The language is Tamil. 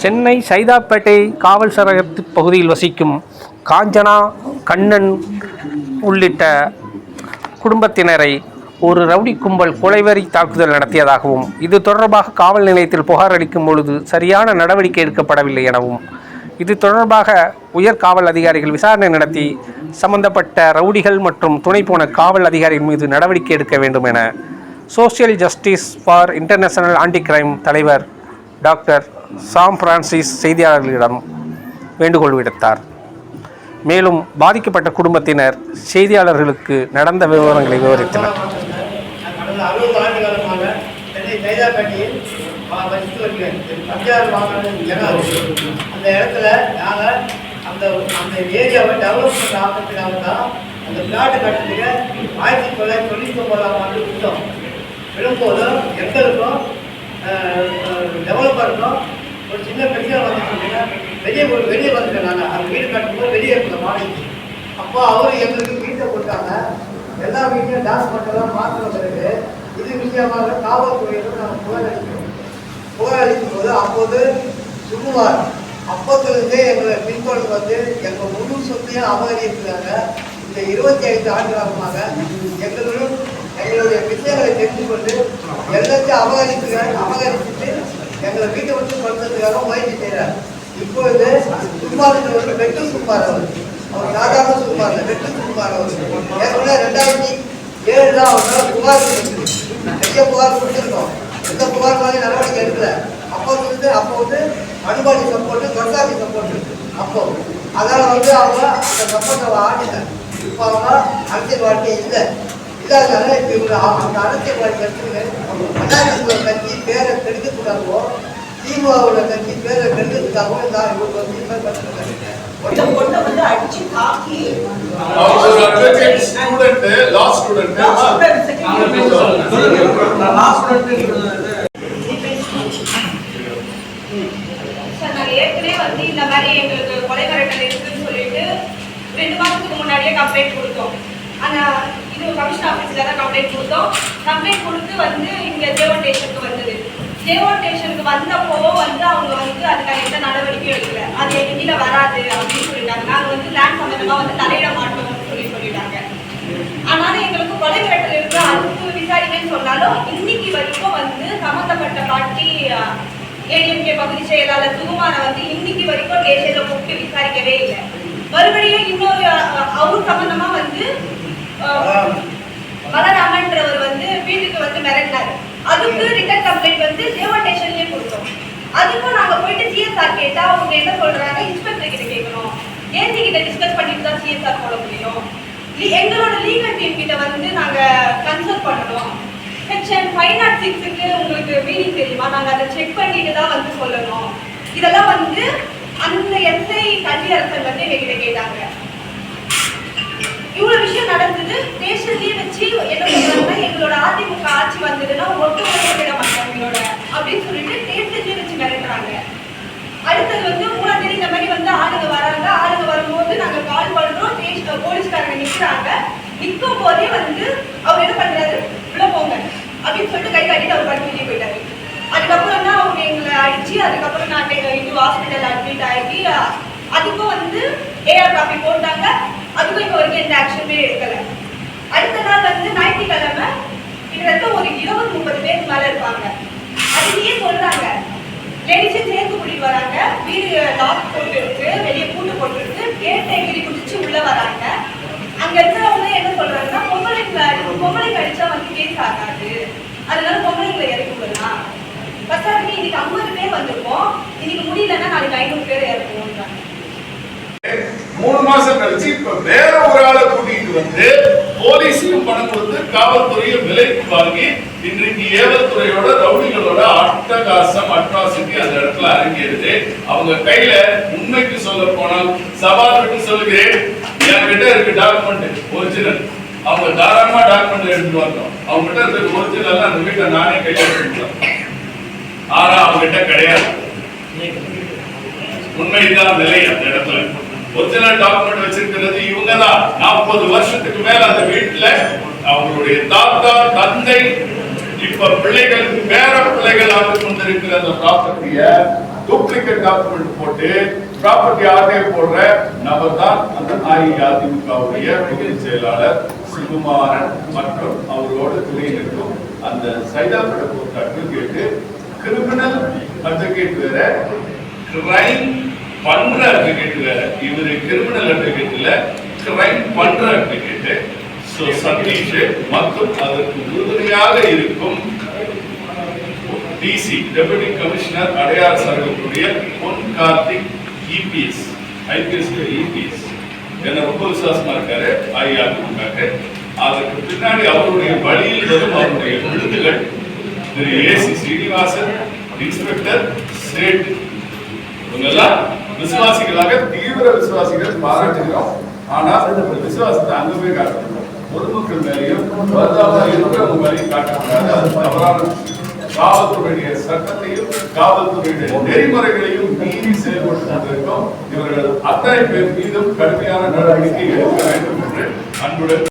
சென்னை சைதாப்பேட்டை காவல் சரகத்து பகுதியில் வசிக்கும் காஞ்சனா கண்ணன் உள்ளிட்ட குடும்பத்தினரை ஒரு ரவுடி கும்பல் கொலைவரி தாக்குதல் நடத்தியதாகவும் இது தொடர்பாக காவல் நிலையத்தில் புகார் அளிக்கும் பொழுது சரியான நடவடிக்கை எடுக்கப்படவில்லை எனவும் இது தொடர்பாக உயர் காவல் அதிகாரிகள் விசாரணை நடத்தி சம்பந்தப்பட்ட ரவுடிகள் மற்றும் துணை போன காவல் அதிகாரிகள் மீது நடவடிக்கை எடுக்க வேண்டும் என social justice for international anti crime தலைவர் டாக்டர் சாம் பிரான்சிஸ் செய்தியாளர்களிடம் வேண்டுகோள் விடுத்தார். மேலும் பாதிக்கப்பட்ட குடும்பத்தினர் செய்தியாளர்களுக்கு நடந்த விவரங்களை விவரித்தனர். அந்த இடத்துல நாங்கள் அந்த அந்த ஏரியாவை ஆகிறதுக்காக தான் அந்த பிளாட்டு ஆயிரத்தி தொள்ளாயிரத்தி தொண்ணூற்றி ஒன்பதாம் ஆண்டு விட்டோம் எங்களுக்கும் டெவலப்பருக்கும் ஒரு சின்ன பிரச்சனை வந்துட்டு ஒரு வெளியே வந்துட்டேன் நாங்கள் அந்த வீடு கட்டும்போது வெளியே இருக்கிற மாநிலம் அப்போ அவரு எங்களுக்கு வீட்டை கொடுத்தாங்க எல்லா வீட்லையும் டான்ஸ் பண்ணலாம் மாற்றின பிறகு இது விஷயமாக காவல்துறையிடம் நாங்கள் புகார் அளிக்கிறோம் போது அப்போது சுகுமார் அப்போத்திலிருந்தே எங்களை பின்தொடர்ந்து வந்து எங்கள் முழு சொத்தையும் அபகரிக்கிறாங்க. இந்த இருபத்தி ஐந்து ஆண்டு காலமாக எங்களுடன் எங்களுடைய விஷயங்களை தெரிந்து கொண்டு எல்லாத்தையும் அபகரிக்கிறார் அபகரிச்சுட்டு எங்களை வீட்டை விட்டு படுத்துறதுக்காக முயற்சி செய்கிறார் இப்பொழுது சும்மாருக்கிறவர் வெட்டு சும்மார் அவர் அவர் சாதாரண சும்மார் இல்லை வெட்டு சும்மார் அவர் ஏற்கனவே ரெண்டாயிரத்தி ஏழு தான் அவர் புகார் கொடுத்துருக்கு நிறைய புகார் கொடுத்துருக்கோம். எந்த புகார் மாதிரி நடவடிக்கை எடுக்கல. அப்போ வந்து அப்போ வந்து அனுபாடி சப்போர்ட் தொட்டாசி சப்போர்ட் அப்போ அதனால வந்து அவங்க அந்த சப்போர்ட்டை ஆடினார். இப்போ அவங்க அரசியல் வாழ்க்கை இல்லை. இல்லாதனால இப்போ இவங்க அந்த அரசியல் வாழ்க்கை எடுத்துக்கிட்டு அதிமுக கட்சி பேரை கெடுக்கக்கூடாதோ திமுகவோட கட்சி பேரை கெடுக்கிறதுக்காகவும் தான் இவங்க வந்து இப்போ பண்ணிருக்காங்க இந்த இந்த மாதிரி எங்களுக்கு கொலை மிரட்டல் இருக்குன்னு சொல்லிட்டு ரெண்டு மாதத்துக்கு முன்னாடியே கம்ப்ளைண்ட் கொடுத்தோம். ஆனால் இது கமிஷன் ஆஃபீஸில் தான் கம்ப்ளைண்ட் கொடுத்தோம். கம்ப்ளைண்ட் கொடுத்து வந்து இங்கே ஜேவன் ஸ்டேஷனுக்கு வந்தது. ஜேவன் ஸ்டேஷனுக்கு வந்தப்போ வந்து அவங்க வந்து அதுக்கான எந்த நடவடிக்கையும் எடுக்கல. அது எங்கள் கீழே வராது அப்படின்னு சொல்லிட்டாங்க. நாங்கள் வந்து லேண்ட் சம்மந்தமாக வந்து தலையிட மாட்டோம்னு சொல்லி சொல்லிட்டாங்க. ஆனாலும் எங்களுக்கு கொலை மிரட்டல் இருக்கு. அதுக்கு விசாரிக்கன்னு சொன்னாலும் இன்னைக்கு வரைக்கும் வந்து சம்மந்தப்பட்ட பார்ட்டி ஏடிஎம்கே பகுதி செயலாளர் சுகுமார வந்து இன்னைக்கு வரைக்கும் தேசியத்தை கூப்பிட்டு விசாரிக்கவே இல்லை. மறுபடியும் இன்னொரு அவர் சம்பந்தமா வந்து அஹ், பலராமன்றவர் வந்து வீட்டுக்கு வந்து மிரட்டினாரு. அதுக்கு ரிட்டன் கம்ப்ளைண்ட் வந்து ஜேவன் ஸ்டேஷன்லயே கொடுத்தோம் அதுக்கும் நாங்க போயிட்டு சிஎஸ்ஆர் கேட்டா அவங்க என்ன சொல்றாங்க? இன்ஸ்பெக்டர் கிட்ட கேட்கணும் ஏசி கிட்ட டிஸ்கஸ் பண்ணிட்டு தான் சிஎஸ்ஆர் போட முடியும் எங்களோட லீகல் டீம் கிட்ட வந்து நாங்க கன்சல்ட் பண்ணணும். செக்ஷன் ஃபைவ் நாட் சிக்ஸுக்கு உங்களுக்கு மீனிங் தெரியுமா? நாங்கள் அதை செக் பண்ணிட்டு தான் வந்து சொல்லணும். இதெல்லாம் வந்து அந்த எஸ்ஐ கல்வியரசன் வந்து எங்ககிட்ட கேட்டாங்க. இவ்வளோ விஷயம் நடந்தது. ஸ்டேஷன்லயே வச்சு என்ன சொல்றாங்கன்னா எங்களோட அதிமுக ஆட்சி வந்ததுன்னா ஒட்டு ஒட்டு விட மாட்டாங்க எங்களோட அப்படின்னு சொல்லிட்டு ஸ்டேஷன்லயே வச்சு மிரட்டுறாங்க. அடுத்தது வந்து மூணாம் தேதி இந்த மாதிரி வந்து ஆளுங்க வராங்க. ஆளுங்க வரும்போது நாங்கள் கால் பண்றோம். ஸ்டேஷன் போலீஸ்காரங்க நிற்கிறாங்க நிற்கும் போதே வந்து அவர் என்ன பண்றாரு? உள்ள போங்க. அப்படின்னு சொல்லிட்டு கை காட்டிட்டு அவர் படுத்து வெளியே போயிட்டாரு. அதுக்கப்புறம் தான் அவங்க எங்களை அடிச்சு அதுக்கப்புறம் நான் இது ஹாஸ்பிட்டல் அட்மிட் ஆகி அதுக்கும் வந்து ஏஆர் காப்பி போட்டாங்க. அதுக்கும் இப்போ வரைக்கும் எந்த ஆக்ஷனுமே எடுக்கல. அடுத்த நாள் வந்து ஞாயிற்றுக்கிழமை கிட்டத்தட்ட ஒரு இருபது முப்பது பேருக்கு மேல இருப்பாங்க. அதுலயே சொல்றாங்க லேடிஸும் சேர்த்து கூட்டிட்டு வராங்க. வீடு லாக் போட்டு இருக்கு வெளியே பூட்டு போட்டு இருக்கு கேட்டை கிரி குடிச்சு உள்ள வராங்க. அங்க இருக்கிறவங்க என்ன சொல்றாங்கன்னா பொம்பளைங்களை பொம்பளைங்க அடிச்சா வந்து கேஸ் ஆகாது. அதனால பொம்பளைங்களை இறக்கி விடலாம். பத்தாருக்கு இன்னைக்கு ஐம்பது பேர் வந்திருக்கோம். இன்னைக்கு முடியலன்னா நாளைக்கு ஐநூறு பேர் இறக்குவோம்ன்றாங்க. மூணு மாசம் கழிச்சு இப்ப வேற ஒரு ஆளை கூட்டிட்டு வந்து போலீஸையும் பணம் கொடுத்து காவல்துறையும் விலைக்கு வாங்கி இன்றைக்கு ஏவல்துறையோட இடத்துல அரங்கேறுது. அவங்க கையில உண்மைக்கு சொல்ல போனால் சவால் விட்டு சொல்லுகிறேன் என்கிட்ட இருக்கு டாக்குமெண்ட் ஒரிஜினல் அவங்க தாராளமா டாக்குமெண்ட் எடுத்துட்டு வரணும் அவங்க கிட்ட இருக்க ஒரிஜினல் அந்த வீட்டை நானே கையில எடுத்துக்கலாம் ஆனா அவங்க கிட்ட கிடையாது. உண்மைதான் நிலை அந்த இடத்துல. ஒரிஜினல் டாக்குமெண்ட் வச்சிருக்கிறது இவங்க தான் நாற்பது வருஷத்துக்கு மேல அந்த வீட்டுல அவங்களுடைய தாத்தா தந்தை இப்ப பிள்ளைகளுக்கு பேர பிள்ளைகள் ஆண்டு கொண்டிருக்கிற அந்த ப்ராப்பர்ட்டிய டூப்ளிகேட் டாக்குமெண்ட் போட்டு ப்ராப்பர்ட்டி ஆர்டே போடுற நபர் தான் அந்த அஇஅதிமுகவுடைய பொதுச் செயலாளர் சுகுமாரன் மற்றும் அவரோடு துணையினருக்கும் அந்த சைதாப்பட பொறுத்த அட்வொகேட்டு கிரிமினல் அட்வொகேட் வேற கிரைம் பண்ற அட்வொகேட் வேற. இவரு கிரிமினல் அட்வொகேட்ல கிரைம் பண்ற அட்வொகேட் சதீஷ் மற்றும் அதற்கு உறுதுணையாக இருக்கும் டிசி டெபுட்டி கமிஷனர் அடையார் சர்வத்துடைய Pon Karthik EPS IPS EPS என்ன ரொம்ப விசுவாசமா இருக்காரு அஇஅதிமுக அதற்கு பின்னாடி அவருடைய வழியில் வரும் அவருடைய விருதுகள் திரு ஏசி சீனிவாசன் இன்ஸ்பெக்டர் சேட். இவங்கெல்லாம் விசுவாசிகளாக தீவிர விசுவாசிகள் பாராட்டுகிறோம். ஆனால் இந்த விசுவாசத்தை அங்க போய் காட்டணும் பொதுமக்கள் மேலேயும் வருதாவா இருக்கிறவங்க மேலேயும் காட்டக்கூடாது அது தவறான காவல்துறையுடைய சட்டத்தையும் காவல்துறையுடைய நெறிமுறைகளையும் மீறி செயல்பட்டு கொண்டிருக்கோம் இவர்கள் அத்தனை பேர் மீதும் கடுமையான நடவடிக்கை எடுக்க வேண்டும் என்று அன்புடன்